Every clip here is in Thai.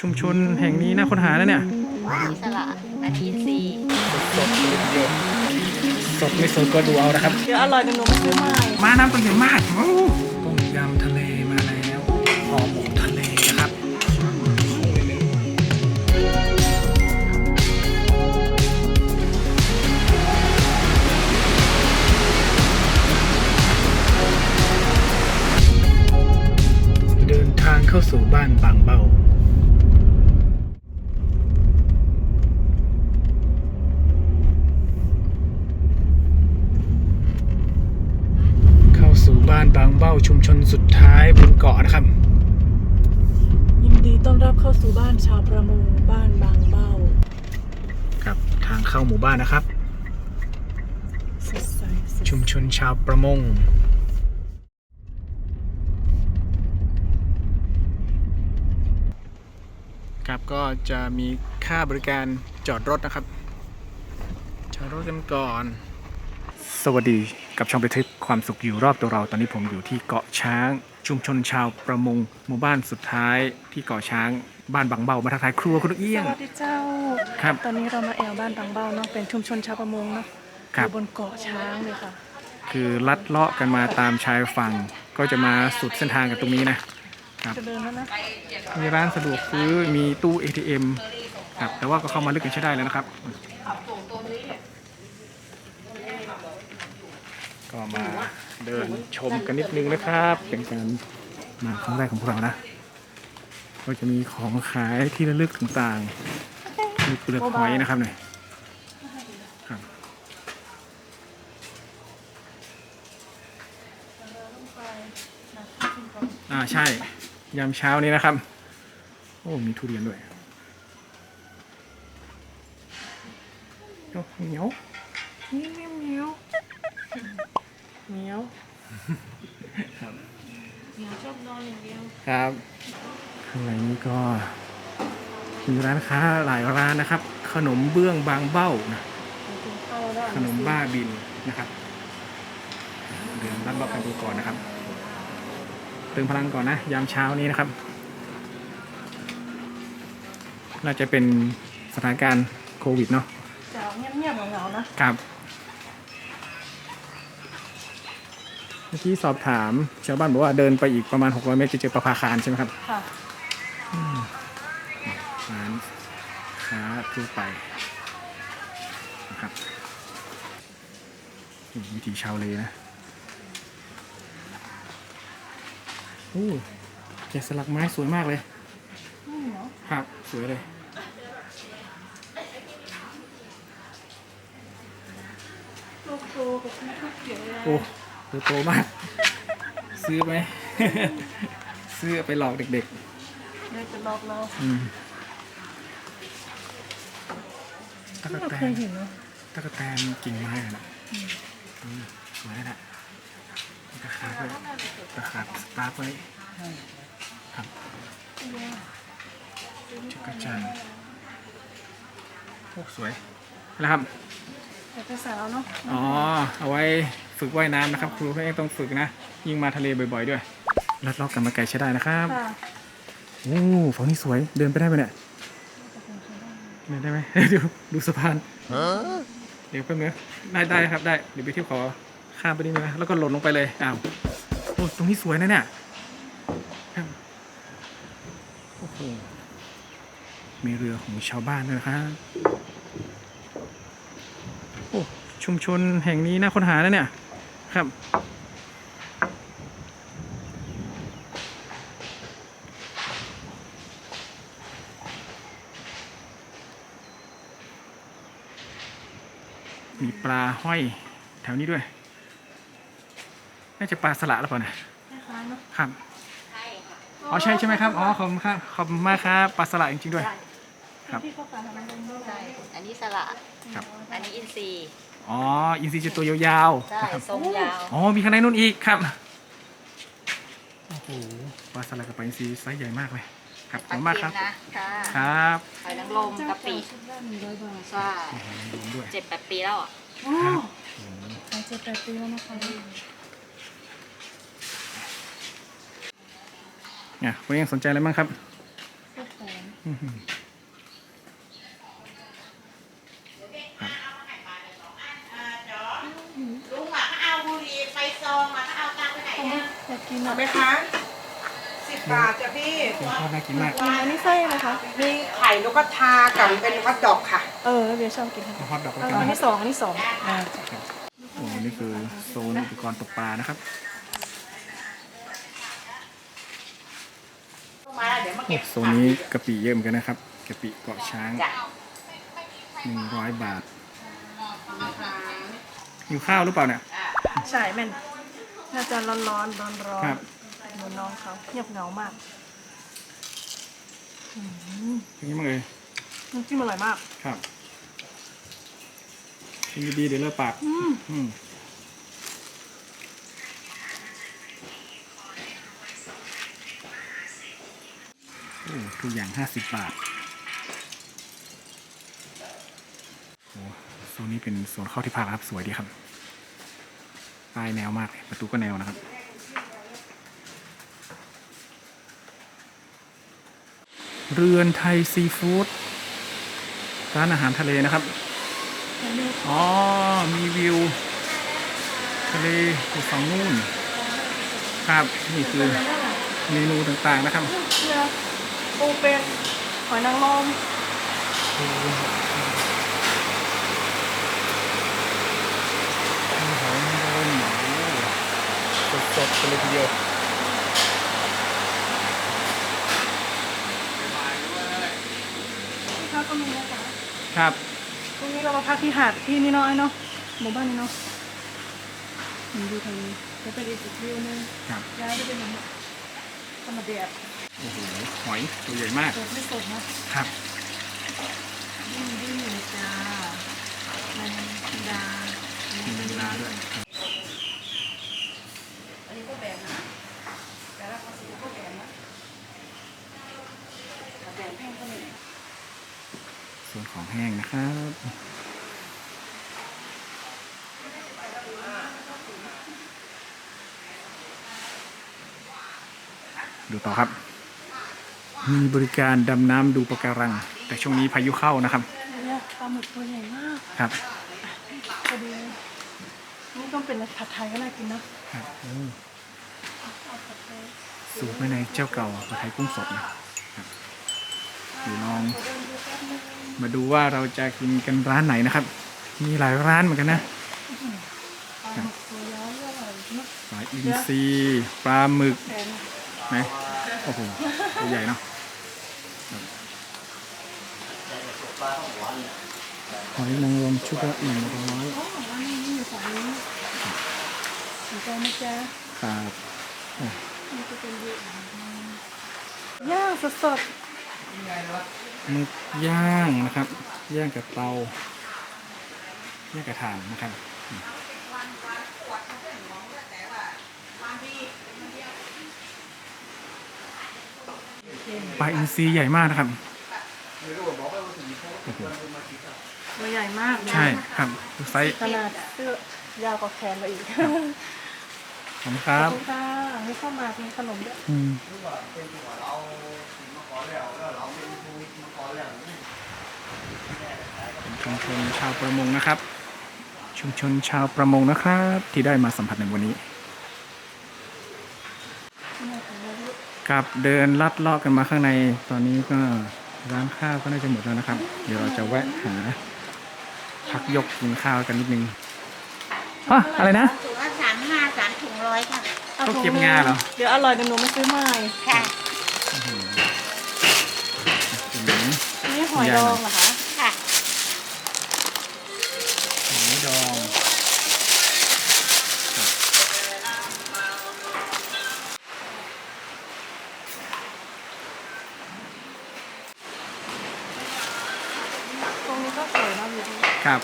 ชุมชนแห่งนี้น่าค้นหาแล้วเนี่ย อิสระอาทิตย์สี่สดเลยทีเดียวสดไม่สดก็ดูเอานะครับ เดี๋ยวอร่อยเดี๋ยวหนูมาซื้อใหม่มาน้ำตัวใหญ่มากโอ้ต้มยำทะเลมาแล้วห่อหมกทะเลนะครับ เดินทางเข้าสู่บ้านบางเบ้า เข้าสู่ บ้านบางเบ้าชุมชนสุดท้ายบนเกาะนะครับ ยินดีต้อนรับเข้าสู่บ้านชาวประมงบ้านบางเบ้ากับทางเข้าหมู่บ้านนะครับ สดใสสดชุมชนชาวประมง ครับก็จะมีค่าบริการจอดรถนะครับ จอดรถกันก่อน สวัสดี กับช่องไปทริปความสุขอยู่รอบตัวเรา ตอนนี้ผมอยู่ที่เกาะช้าง ชุมชนชาวประมงหมู่บ้านสุดท้ายที่เกาะช้างบ้านบางเบามาทักทายครัวคุณลูกเอี้ยง สวัสดีเจ้าครับ ตอนนี้เรามาแอลบ้านบางเบ้าเนาะเป็นชุมชนชาวประมงเนาะครับอยู่บนเกาะช้างเลยค่ะ คือลัดเลาะกันมาตามชายฝั่ง ก็จะมาสุดเส้นทางกันตรงนี้นะครับ จะเดินแล้วนะมีร้านสะดวกซื้อมีตู้ ATM ครับแต่ว่าก็เข้ามาลึกกันใช้ได้แล้วนะครับ ก็มาเดินชมกันนิดนึงนะครับ เป็นการมาครั้งแรกของพวกเรานะ ก็จะมีของขายที่ระลึกต่างๆ มีเปลือกหอยนะครับเนี่ยครับอ่าใช่ ยามเช้านี้นะครับ โอ้ มีทุเรียนด้วยโอ้เหนียวเหนียวเหนียว เหนียวครับเหนียวชอบนอนอย่างเดียวครับข้างในนี้ก็มีร้านค้าหลายร้านนะครับ ขนมเบื้องบางเบ้านะกินข้าวแล้วขนมบ้าบินนะครับเดินรับบับกันดูก่อนนะครับเติมพลังก่อนนะ ยามเช้านี้นะครับ น่าจะเป็นสถานการณ์โควิดเนาะจะเงียบๆเหงาๆนะครับ มื่อกี้สอบถามชาวบ้านบอกว่าเดินไปอีกประมาณ 600 เมตรจะเจอประภาคารใช่ไหมครับค่ะร้านค้าทั่วไปนะครับนี่วิถีชาวเลนะโอ้แกะสลักไม้สวยมากเลยครับ สวยเลยโลกโตกับพี่ทุกเกี่ยวเลยโอ้ ตัวโตมาก ซื้อไหม ซื้อเอาไปหลอกเด็กเดี๋ยวจะหลอกเราๆ อืมตะกเราแตเคยนเห็นเนาะตะกแตนกิ่งไม้อะนะอืมสวยนะตะขาบเลยตะขาบสตาร์ฟไว้ครับจักรจันทร์โอ้สวยแล้วครับแต่ภาษาเราเนาะอ๋อ เอาไว้ ฝึกว่ายน้ำนะครับ ครูเองต้องฝึกนะ ยิ่งมาทะเลบ่อยๆด้วยลัดเลาะกันมาไกลใช้ได้นะครับค่ะโอ้ฝั่งนี้สวยเดินไปได้ไหมเนี่ยเดินได้ไหมดูดูสะพานเดี๋ยวแป๊บนึงได้ได้ครับได้เดี๋ยวไปเที่ยวขอข้ามไปนิดนึงนะแล้วก็หล่นลงไปเลยอ้าวโอ้ตรงนี้สวยนะเนี่ยครับโอ้โหมีเรือของชาวบ้านด้วยนะครับโอ้ชุมชนแห่งนี้น่าค้นหาแล้วเนี่ย ครับมีปลาห้อยแถวนี้ด้วย น่าจะปลาสละหรือเปล่านะคล้ายๆเนาะครับใช่ค่ะอ๋อใช่ใช่ไหมครับ อ๋อขอบคุณครับ ขอบคุณมากครับ ปลาสละจริงๆด้วย ครับที่เขาขายทำไมเป็นโลกใช่อันนี้สละครับอันนี้อินทรีย์ อ๋ออินทรีย์จะตัวยาวใช่ๆนะครับทรงยาว อ๋อ มีข้างในนู่นอีกครับ โอ้โห ปลาสละกับปลาอินทรีย์ไซส์ใหญ่มากเลย ครับ ขอบคุณมากครับปลเค็มนะค่ะครับ หอยนางรมกะปิชุดละหนึ่งร้อยบาทใช่โอ้โหรวมด้วย เจ็ดแปดปีแล้วอะโอ้ครับขายเจ็ดแปดปีแล้วนะคะเนี่ยคุณยังสนใจอะไรบ้างครับพวกแขนอื้อหือ อะอยากกินอะไหมคะสิบบาทจ้ะพี่แกงทอดน่ากินมากกินอันนี้ไส้อะไรคะ มีไข่แล้วก็ทากับเป็นฮอทดอกค่ะ เออเบียร์ชอบกินค่ะเอาฮอตดอกแล้วเอากันอันนะที่สองอันที่สองอ่าโอ้นี่คือโซนอุปกรณ์ตกปลานะครับมาเดี๋ยวมาโอ้เก็บโซนนี้กะปิเยอะเหมือนกันนะครับกะปิเกาะช้างจ้ะหนึ่งร้อยบาทอยู่ข้าวหรือเปล่าเนี่ย ใช่แม่น น่าจะร้อนร้อนร้อนร้อนครับ เหมือนน้องเขาเงียบเหงามากอืมอย่างนี้มั้งเลยน้ำจิ้มอร่อยมาก ครับกินดีๆเดี๋ยวเลอะปาก อืมอืมโอ้ทุกอย่างห้าสิบบาทโอ้โซนนี้เป็นโซนเข้าที่พักนะครับ สวยดีครับ ป้ายแนวมากเลยประตูก็แนวนะครับ เรือนไทยซีฟู้ดร้านอาหารทะเลนะครับอันนี้อ๋อ มีวิว ทะเลอยู่ฝั่งนู่น ครับ นี่คือเมนูต่างๆนะครับเนื้อปูเป็นหอยนางรมมีหอยนางรมโอ้ สดๆกันเลยทีเดียวที่พักก็มีนะคะครับพรุ่งนี้เรามาพักที่หาดที่นี่เนาะไอ้เนาะหมู่บ้านนี้เนาะอืมดูทางนี้จะเป็นอีกวิวหนึงครับย้ายไปเป็นอย่างนี้ธรรมเดียดโอ้โหหอยตัวใหญ่มากสดไม่สดนะครับดิ้นดิ้นอยู่เลยจ้ามันดามีเวลาด้วยอัน นี้ก็แบ่งนะ แต่ละภาษีก็แบ่งนะแบ่งแพ่งก็มีส่วนของแห้งนะครับดูต่อครับ มีบริการดำน้ำดูปะการัง แต่ช่วงนี้พายุเข้านะครับเนี่ยปลาหมึกตัวใหญ่มากครับพอดีนี่ต้องเป็นผัดไทยก็น่ากินเนอะ ครับโอ้ เอาผัดไทย สูตรไว้ในเจ้าเก่าปลาไทยกุ้งสดนะครับเดี๋ยวลองเดินดูแป๊บนึงมาดูว่าเราจะกินกันร้านไหนนะครับ มีหลายร้านเหมือนกันนะปลาอินทรีปลาหมึกไหนโอ้โหตัวใหญ่เนาะหอยนางรมชุดละหนึ่งร้อยอ๋อร้านนี้อยู่ฝั่งนี้สนใจไหมจ๊ะครับ โอ้มันจะเป็นเยอะย่างสดหมึกย่างนะครับ ย่างกับเตา ย่างกับถ่านนะครับอืมปลาอินทรีใหญ่มากนะครับโอ้โหๆตัวใหญ่มากนะใช่ครับดูไซส์ ขนาดเสื้อยาวกว่าแขนเราอีก ขอบคุณครับขอบคุณค่ะมีข้าวหมากมีขนมด้วยอืมเป็นชุมชนชาวประมงนะครับ ชุมชนชาวประมงนะครับ ที่ได้มาสัมผัสในวันนี้กับเดินลัดเลาะกันมาข้างในตอนนี้ก็ร้านข้าวก็น่าจะหมดแล้วนะครับ เดี๋ยวเราจะแวะหาพักยกกินข้าวกันนิดนึงฮะอะไรนะ ร้อยค่ะเขาเก็บงาเหรอ เดี๋ยวอร่อยเดี๋ยวหนูไม่ซื้อใหม่ค่ะ อืมอันนี้หอยดองเหรอคะค่ะ หมูดองครับตรงนี้ก็สวยนะวิวครับ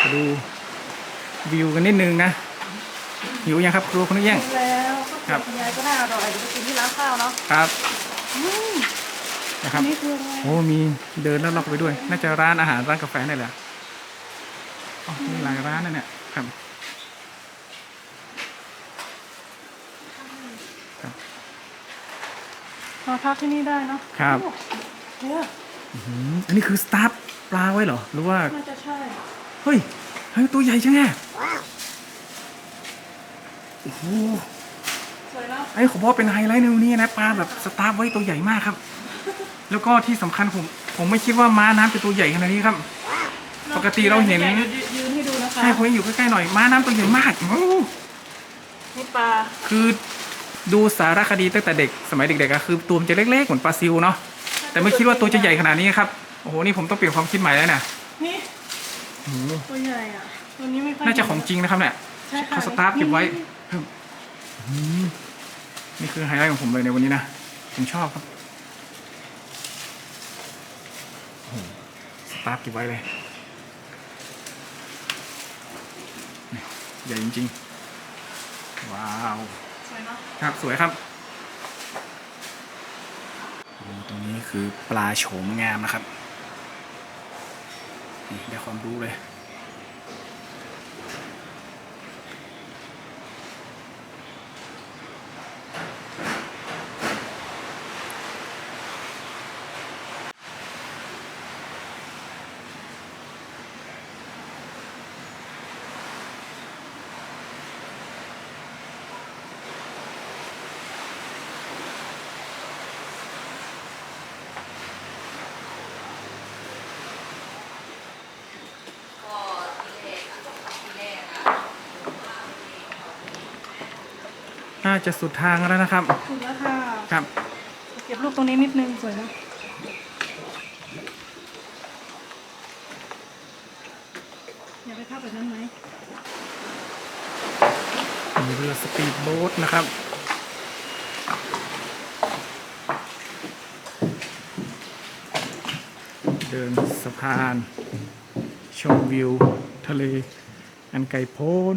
มาดูวิวกันนิดนึงนะ หิวยังครับครูคนนี้ยังแล้วก็ครับคุณยายก็น่าอร่อยเดี๋ยวไปกินที่ร้านข้าวเนาะครับอืมนะคอัรับนนี้คืออะไรโอ้มีเดินแล้วล็อกไปด้วย น่าจะร้านอาหารร้านกาแฟนี่แหละอ๋อมีหลายร้านนะเนี่ยครับครับมาพักที่นี่ได้เนาะครับโอ้เนี่ยอืมอันนี้คือสตาร์ฟปลาไว้เหรอหรือว่าน่าจะใช่เฮ้ยเฮ้ยตัวใหญ่จังไง โอ้โหสวยเนาะไอ้ผมบอกว่าเป็นไฮไลท์ในวันนี้นะปลาแบบสตาร์ฟไว้ตัวใหญ่มากครับ แล้วก็ที่สำคัญผมผมไม่คิดว่าม้าน้ำเป็นตัวใหญ่ขนาดนี้ครับ ปกติเราเห็น ดี๋ยวยืนให้ดูนะคะใช่ผมอยู่ใกล้ๆหน่อยม้าน้ำตัวใหญ่มากโอ้โหนี่ปลาคือดูสารคดีตั้งแต่เด็กสมัยเด็กๆอะคือตัวมันจะเล็กๆเหมือนปลาซิวเนาะแต่ไม่คิดว่าตัวจะใหญ่ขนาดนี้ครับโอ้โหนี่ผมต้องเปลี่ยนความคิดใหม่แล้วเนี่ยนี่โอ้โหตัวใหญ่อะตัวนี้ไม่ค่อยน่าจะของจริงนะครับเนี่ย ใช่ค่ะเขาสตาร์ฟเก็บไว้ อืมนี่คือไฮไลท์ของผมเลยในวันนี้นะ ผมชอบครับโอ้โหสตาร์ฟเก็บไว้เลยนี่ใหญ่จริง ๆ ว้าว สวยเนาะครับ สวยครับโอ้ตรงนี้คือปลาโฉมงามนะครับนี่ได้ความรู้เลย ก็ที่แรกอะที่แรกอะ น่าจะสุดทางแล้วนะครับ ถูกแล้วค่ะ ครับ เก็บรูปตรงนี้นิดนึงสวยเนาะอยากไปพักแบบนั้นไหมมีเรือสปีดโบ๊ทนะครับ เดินสะพาน ชมวิว ทะเล อันไกลโพ้น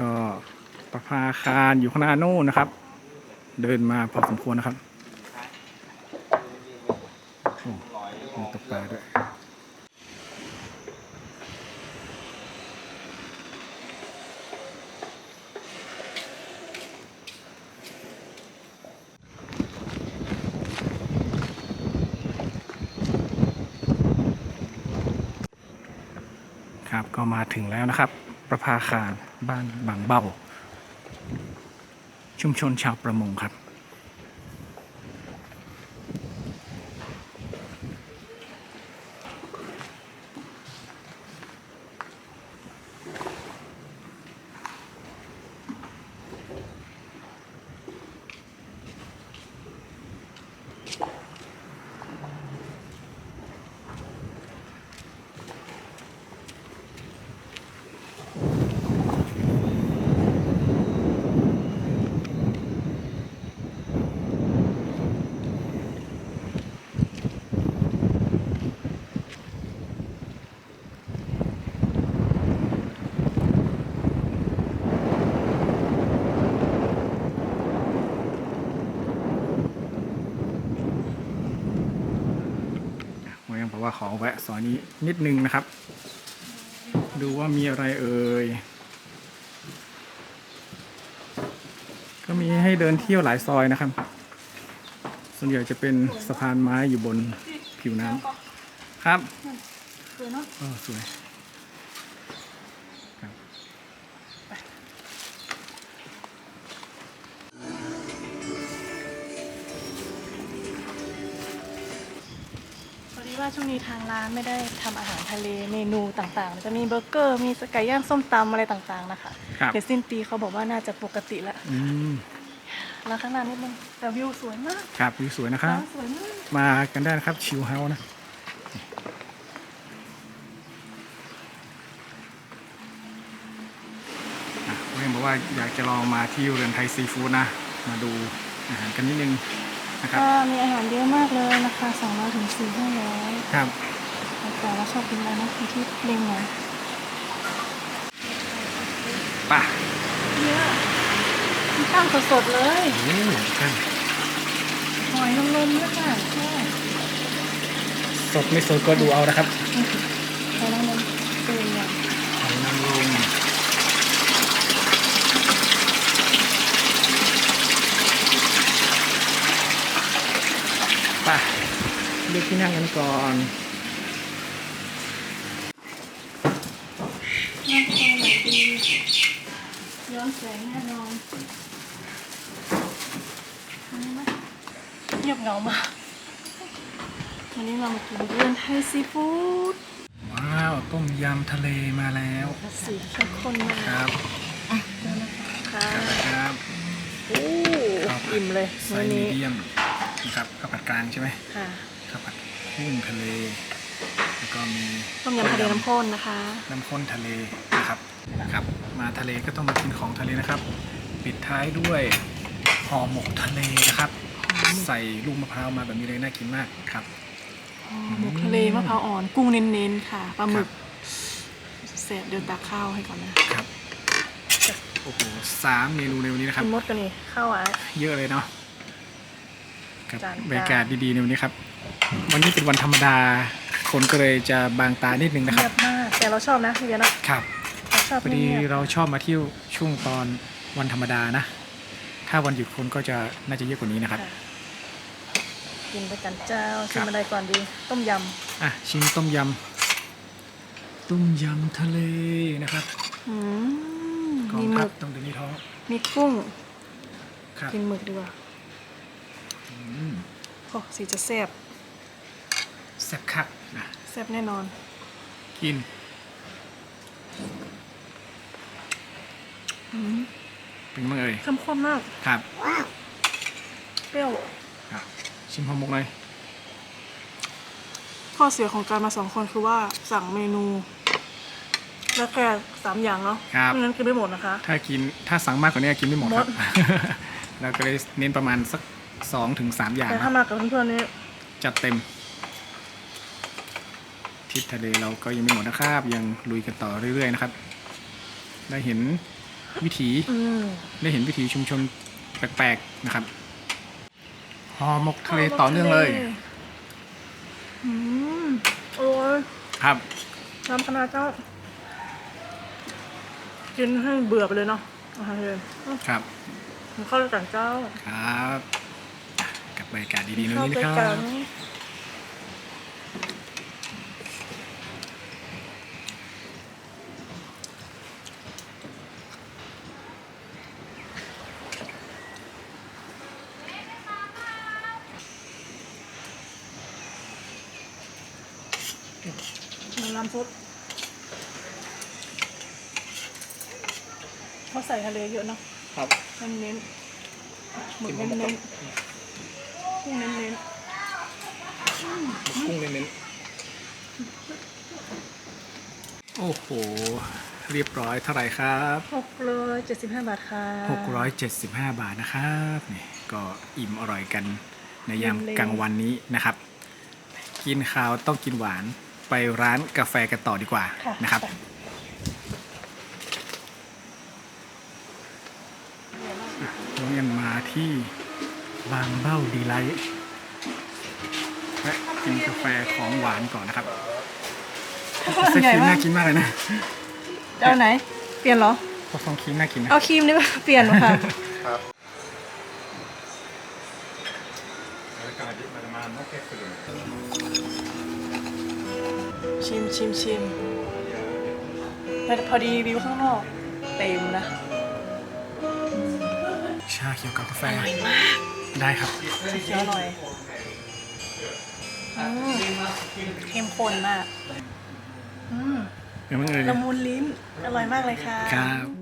ก็ ประภาคารอยู่ข้างหน้าโน่นนะครับ เดินมาพอสมควรนะครับโอ้มีตกปลาด้วยครับก็มาถึงแล้วนะครับ ประภาคารบ้านบางเบ้า ชุมชนชาวประมงครับ อกว่าขอแวะซอยนี้นิดนึงนะครับ ดูว่ามีอะไรเอ่ย ก็มีให้เดินเที่ยวหลายซอยนะครับ ส่วนใหญ่จะเป็นสะพานไม้อยู่บนผิวน้ำครับ สวยเนาะอ๋อสวย ว่าช่วงนี้ทางร้านไม่ได้ทำอาหารทะเลเมนูต่างๆ จะมีเบอร์เกอร์ มีสไก่ย่างส้มตำอะไรต่างๆนะคะครับเดี๋ยวสิ้นปีเขาบอกว่าน่าจะปกติแล้วอืมร้านข้างหน้านิดนึงแต่วิวสวยมาก ครับวิวสวยนะครับร้านสวยมากมากันได้นะครับชิวเฮาส์นะอะผมเองบอกว่าอยากจะลองมาที่เรือนไทยซีฟู้ดนะ มาดูอาหารกันนิดนึง นะครับก็มีอาหารเยอะมากเลยราคา200ถึง400ครับโอเคแต่เราชอบกินอะไรนะมีที่เล็งหน่อยป่ะเนี่ยมีข้าวสดๆเลยโอ้กันหอยนางรมด้วยค่ะใช่สดไม่สดก็ดูเอานะครับ หอยนางรมตัวใหญ่ หอยนางรมป่ะ ไปที่นั่งกันก่อนน่ากินหลายดีย้อนแสงแน่นอนเงียบเหงามากวันนี้เรามากินเรือนไทยซีฟู้ดว้าวต้มยำทะเลมาแล้วสีเข้มข้นมากครับค่ะครับโอ้อิ่มเลยวันนี้เดียมนะครับข้าวผัดกลางใช่ไหมค่ะ กุ้งทะเล แล้วก็มีต้มยำทะเลน้ำข้นนะคะ น้ำข้นทะเลนะครับครับ มาทะเลก็ต้องมากินของทะเลนะครับ ปิดท้ายด้วยห่อหมกทะเลนะครับ ใส่ลูกมะพร้าวมาแบบนี้เลยน่ากินมากครับหมกทะเลมะพร้าวอ่อน กุ้งเน้นๆค่ะปลาหมึกเสร็จเดี๋ยวตักข้าวให้ก่อนนะครับโอ้โหสามเมนูในวันนี้นะครับกินมดกันนี่ข้าวอะเยอะเลยเนาะครับจานบรรยากาศดีๆในวันนี้ครับ วันนี้เป็นวันธรรมดา คนก็เลยจะบางตานิดนึงนะคเงีรัยบ บมาก แต่เราชอบนะพี่เบียร์เนาะครับ เราชอบพอดีเงียบเราชอบมาเที่ยวช่วงตอนวันธรรมดานะ ถ้าวันหยุดคนก็จะน่าจะเยอะกว่านี้นะครับ ค่ะกินไปกันเจ้าครัชิบมอะไรก่อนดี ต้มยอะชิมต้มยำ ต้มยำทะเลนะครับำอืมกองมีหทัมึพก ต้องดูนี่ท้องมีกุ้ง ครับกินหมึกดีกว่าอืมโอ้สีจะแซ่บ แซ่บคักนะแซ่บแน่นอน กินอืมเป็นไงเอ่ยเข้มข้นมาก ครับ เปรี้ยว ครับ ชิมห่อหมกหน่อยข้อเสียของการมาสองคนคือว่าสั่งเมนูแล้วแค่สามอย่างเนาะครับไม่งั้นกินไม่หมดนะคะ ถ้ากินถ้าสั่งมากกว่านี้กินไม่หมดครับหมดเราก็เลยเน้นประมาณสักสองถึงสามอย่างแต่นะถ้ามากับเพื่อนๆนี่จัดเต็ม ทริปทะเลเราก็ยังไม่หมดนะครับ ยังลุยกันต่อเรื่อยๆนะครับ ได้เห็นวิถีอืมได้เห็นวิถีชุมชนแปลกๆนะครับห่อหมกทะเลต่อเนื่องเลยอืมโอ้ยครับน้ำคณะเจ้า กินให้เบื่อไปเลยเนาะอาหารเลยครับมันเข้าด้วยกันเจ้าครับกับบรรยากาศดีๆในวันเข้านี้ด้นะวยครักับ นน้ำซุปเขาใส่ทะเลเยอะเนาะครับเน้นเน้นๆหมึกเน้นเน้นๆกุ้งเน้นเน้นกุ้งเน้นๆโอ้โห เรียบร้อยเท่าไหร่ครับหกร้อยเจ็ดสิบห้าบาทค่ะ675 บาทนะครับนี่ก็อิ่มอร่อยกันในยามอิ่มเลยกลางวันนี้นะครับ กินข้าวต้องกินหวาน ไปร้านกาแฟกันต่อดีกว่าค่ะนะครับเรายังมาที่บางเบ้าดีไลท์และกินกาแฟของหวานก่อนนะครับเซ็กใหญ่ครีมมาน่ากกินมากเลยนะจะเอาไหน เปลี่ยนเหรอพอฟองครีมน่ากินนะเอาครีมนี่ป่ะเปลี่ยนเหรอค่ะ ชิมชิมชิมแต่พอดีวิวข้างนอกเต็มนะ ชาเขียวกับกาแฟ อร่อยมาก ได้ครับสีเขียวอร่อยอืมเข้มข้นมาก อืมเดี๋ยวมึงเอ่ยละมุนลิ้น อร่อยมากเลยค่ะ ครับ